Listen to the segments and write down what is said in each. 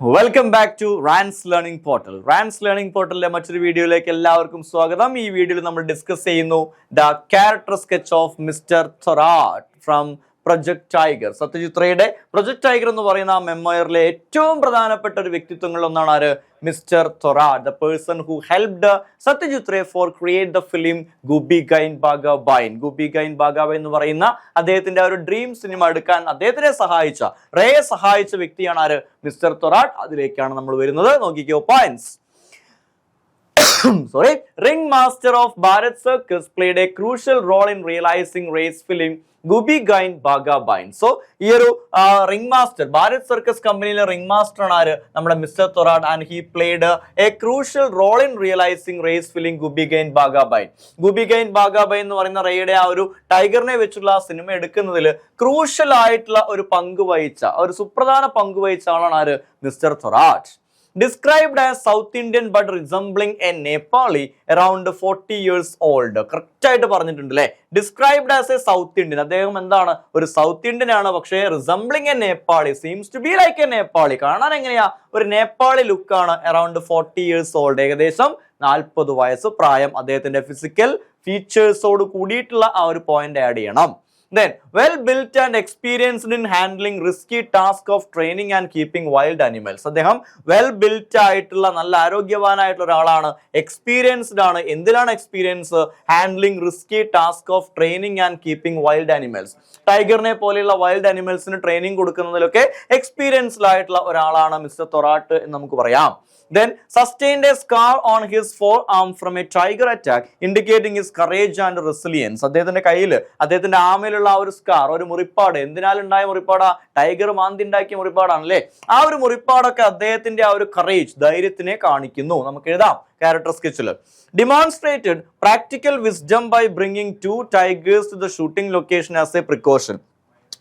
Welcome back to Rans learning portal Rans learning പോർട്ടലിലെ മറ്റൊരു വീഡിയോയിലേക്ക് എല്ലാവർക്കും സ്വാഗതം. ഈ വീഡിയോയിൽ നമ്മൾ ഡിസ്കസ് ചെയ്യുന്നു the character sketch of mister Thorat from Project Tiger Satyajit റേയുടെ project tiger എന്ന് പറയുന്ന ആ മെമ്മോയറിലെ ഏറ്റവും പ്രധാനപ്പെട്ട ഒരു വ്യക്തിത്വങ്ങളിൽ ഒന്നാണ് ആര്? Mister Thorat the person who helped Satyajit Ray for create the film Goopy Gyne Bagha Byne Goopy gain ബാഗബൈൻ എന്ന് പറയുന്ന അദ്ദേഹത്തിന്റെ ആ ഒരു ഡ്രീം സിനിമ എടുക്കാൻ അദ്ദേഹത്തിനെ സഹായിച്ച റേയെ സഹായിച്ച വ്യക്തിയാണ് ആര്? മിസ്റ്റർ തൊറാട്ട് അതിലേക്കാണ് നമ്മൾ വരുന്നത്. നോക്കിക്കോ points sorry, ringmaster of Bharat Circus played a crucial role in realizing Ray's film Goopy Gyne Bagha Byne so ഈ ഒരു റിംഗ് മാസ്റ്റർ ഭാരത് സർക്കസ് കമ്പനിയിലെ റിംഗ് മാസ്റ്റർ ആണ് ആര്? നമ്മുടെ mister Thorat and he played a crucial role in realizing Ray's film Goopy Gyne Bagha Byne Goopy Gyne Bagha Byne എന്ന് പറയുന്ന റേയുടെ ആ ഒരു ടൈഗറിനെ വെച്ചുള്ള ആ സിനിമ എടുക്കുന്നതിൽ ക്രൂഷ്യൽ ആയിട്ടുള്ള ഒരു പങ്ക് വഹിച്ച ഒരു സുപ്രധാന പങ്ക് വഹിച്ച ആളാണ് ആര്? Mister Thorat described as South Indian but resembling a Nepali around forty years old correct ആയിട്ട് പറഞ്ഞിട്ടുണ്ട് അല്ലേ described as a South Indian അദ്ദേഹം എന്താണ്? ഒരു സൗത്ത് ഇന്ത്യൻ ആണ്. പക്ഷേ resembling a Nepali seems to be like a Nepali കാണാൻ എങ്ങനെയാ? ഒരു നേപ്പാളി ലുക്കാണ് അറൌണ്ട് ഫോർട്ടി ഇയേഴ്സ് ഓൾഡ് ഏകദേശം നാൽപ്പത് വയസ്സ് പ്രായം. അദ്ദേഹത്തിന്റെ ഫിസിക്കൽ ഫീച്ചേഴ്സോട് കൂടിയിട്ടുള്ള ആ ഒരു പോയിന്റ് ആഡ് ചെയ്യണം. Then, well built and experienced in handling risky task of training and keeping wild animals അദ്ദേഹം വെൽ ബിൽറ്റ് ആയിട്ടുള്ള നല്ല ആരോഗ്യവാനായിട്ടുള്ള ഒരാളാണ്. എക്സ്പീരിയൻസ്ഡ് ആണ്. എന്തിനാണ് experience handling risky task of training and keeping wild animals ടൈഗറിനെ പോലെയുള്ള വൈൽഡ് അനിമൽസിന് ട്രെയിനിങ് കൊടുക്കുന്നതിലൊക്കെ എക്സ്പീരിയൻസ്ഡ് ആയിട്ടുള്ള ഒരാളാണ് മിസ്റ്റർ തൊറാട്ട് എന്ന് നമുക്ക് പറയാം. Then then a scar on his forearm from a tiger attack indicating his courage and resilience അദ്ദേഹത്തിന്റെ കയ്യിൽ അദ്ദേഹത്തിന്റെ ആമയിലുള്ള ആ ഒരു സ്കാർ ഒരു മുറിപ്പാട്. എന്തിനാൽ ഉണ്ടായ മുറിപ്പാടാ? ടൈഗർ മാന്തി ഉണ്ടാക്കിയ മുറിപ്പാടാണല്ലേ? ആ ഒരു മുറിപ്പാടൊക്കെ അദ്ദേഹത്തിന്റെ ആ ഒരു കറേജ് ധൈര്യത്തിനെ കാണിക്കുന്നു. നമുക്ക് എഴുതാം character സ്കെച്ചിൽ demonstrated practical wisdom by bringing two tigers to the shooting location as a precaution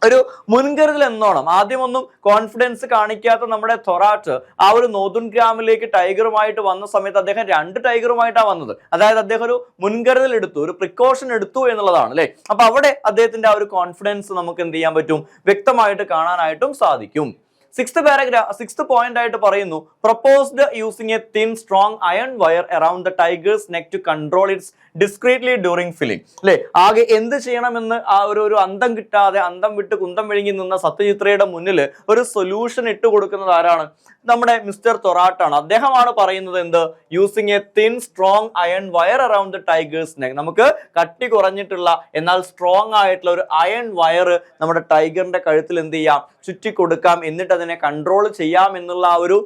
ഒരു മുൻകരുതൽ എന്നോണം. ആദ്യമൊന്നും കോൺഫിഡൻസ് കാണിക്കാത്ത നമ്മുടെ തൊറാട്ട് ആ ഒരു നോതുൻ ഗ്രാമിലേക്ക് ടൈഗറുമായിട്ട് വന്ന സമയത്ത് അദ്ദേഹം രണ്ട് ടൈഗറുമായിട്ടാണ് വന്നത്. അതായത് അദ്ദേഹം ഒരു മുൻകരുതൽ എടുത്തു ഒരു പ്രിക്കോഷൻ എടുത്തു എന്നുള്ളതാണ് അല്ലെ? അപ്പൊ അവിടെ അദ്ദേഹത്തിന്റെ ആ ഒരു കോൺഫിഡൻസ് നമുക്ക് എന്ത് ചെയ്യാൻ പറ്റും? വ്യക്തമായിട്ട് കാണാനായിട്ടും സാധിക്കും. സിക്സ്ത് പാരഗ്രാഫ് സിക്സ്ത് പോയിന്റ് ആയിട്ട് പറയുന്നു proposed using a thin strong iron wire around the tiger's neck to control its discreetly during film അല്ലെ ആകെ എന്ത് ചെയ്യണമെന്ന് ആ ഒരു ഒരു അന്തം കിട്ടാതെ അന്തം വിട്ട് കുന്തം വിഴുങ്ങി നിന്ന സത്യജിത്രയുടെ മുന്നിൽ ഒരു സൊല്യൂഷൻ ഇട്ട് കൊടുക്കുന്നത് ആരാണ്? നമ്മുടെ മിസ്റ്റർ തൊറാട്ടാണ്. അദ്ദേഹമാണ് പറയുന്നത് എന്ത്? Using a thin strong iron wire around the tiger's neck നമുക്ക് കട്ടി കുറഞ്ഞിട്ടുള്ള എന്നാൽ സ്ട്രോങ് ആയിട്ടുള്ള ഒരു അയൺ വയർ നമ്മുടെ ടൈഗറിന്റെ കഴുത്തിൽ എന്ത് ചെയ്യാം? ചുറ്റി കൊടുക്കാം എന്നിട്ട് കൺട്രോൾ ചെയ്യാം എന്നുള്ള ആ ഒരു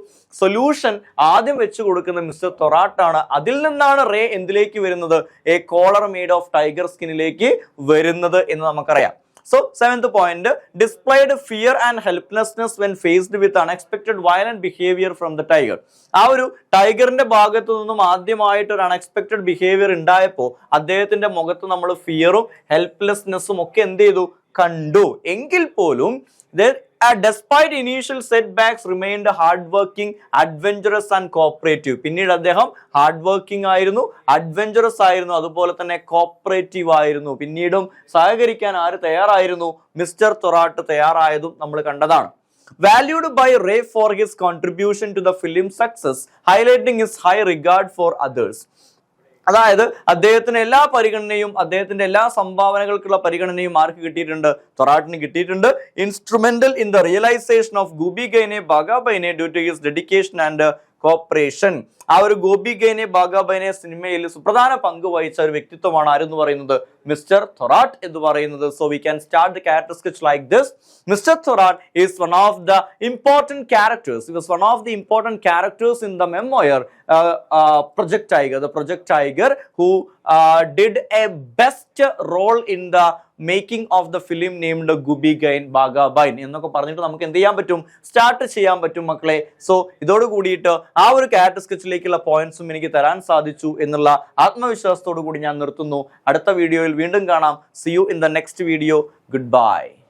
സൊല്യൂഷൻ ആദ്യം വെച്ചു കൊടുക്കുന്ന മിസ്റ്റർ തൊറാട്ടാണ്. അതിൽ നിന്നാണ് റേ എന്തിലേക്ക് വരുന്നത്? A collar made of tiger സ്കിന്നിലേക്ക് വരുന്നത് എന്ന് നമുക്കറിയാം. So seventh point displayed fear and helplessness when faced with unexpected violent behaviour from the tiger ആ ഒരു ടൈഗറിന്റെ ഭാഗത്തു നിന്നും ആദ്യമായിട്ട് ഒരു അൺഎക്സ്പെക്ടഡ് ബിഹേവിയർ ഉണ്ടായപ്പോൾ അദ്ദേഹത്തിന്റെ മുഖത്ത് നമ്മൾ ഫിയറും ഹെൽപ്ലെസ്നെസ്സും ഒക്കെ എന്ത് ചെയ്തു? കണ്ടു. എങ്കിൽ പോലും despite initial setbacks remained hard working adventurous and cooperative പിന്നീട് അദ്ദേഹം ഹാർഡ് വർക്കിംഗ് ആയിരുന്നു അഡ്വഞ്ചറസ് ആയിരുന്നു അതുപോലെ തന്നെ കോപ്പറേറ്റീവ് ആയിരുന്നു. പിന്നീടും സഹകരിക്കാൻ ആര് തയ്യാറായിരുന്നു? മിസ്റ്റർ തൊറാട്ട് തയ്യാറായതും നമ്മൾ കണ്ടതാണ്. Valued by Ray for his contribution to the film success highlighting his high regard for others അതായത് അദ്ദേഹത്തിന് എല്ലാ പരിഗണനയും അദ്ദേഹത്തിന്റെ എല്ലാ സംഭാവനകൾക്കുള്ള പരിഗണനയും ആർക്ക് കിട്ടിയിട്ടുണ്ട് തൊറാട്ടിന് കിട്ടിയിട്ടുണ്ട്. Instrumental in the realization of Goopy ഗൈനെ ബാഗാബൈനെ due to his dedication and cooperation ആ ഒരു ഗോപി ഗൈനെ ബാഗാബൈനെ സിനിമയിൽ സുപ്രധാന പങ്ക് വഹിച്ച ഒരു വ്യക്തിത്വമാണ് ആരെന്ന് പറയുന്നത്? മിസ്റ്റർ തൊറാട്ട് എന്ന് പറയുന്നത്. So we can start the character sketch like this mister Thorat is one of the important characters was one of the important characters in the memoir project tiger the project tiger who did a best role in the making of the film named Goopy Gyne Bagha Byne എന്നൊക്കെ പറഞ്ഞിട്ട് നമുക്ക് എന്ത് ചെയ്യാൻ പറ്റും? Start ചെയ്യാൻ പറ്റും മക്കളെ. So ഇതോട് കൂടിയിട്ട് ആ ഒരു ക്യാരക്ടർ സ്കെച്ചിലേക്കുള്ള പോയിന്റ്സും എനിക്ക് തരാൻ സാധിച്ചു എന്നുള്ള ആത്മവിശ്വാസത്തോടു കൂടി ഞാൻ നിർത്തുന്നു. അടുത്ത വീഡിയോയിൽ വീണ്ടും കാണാം. See you in the next video good bye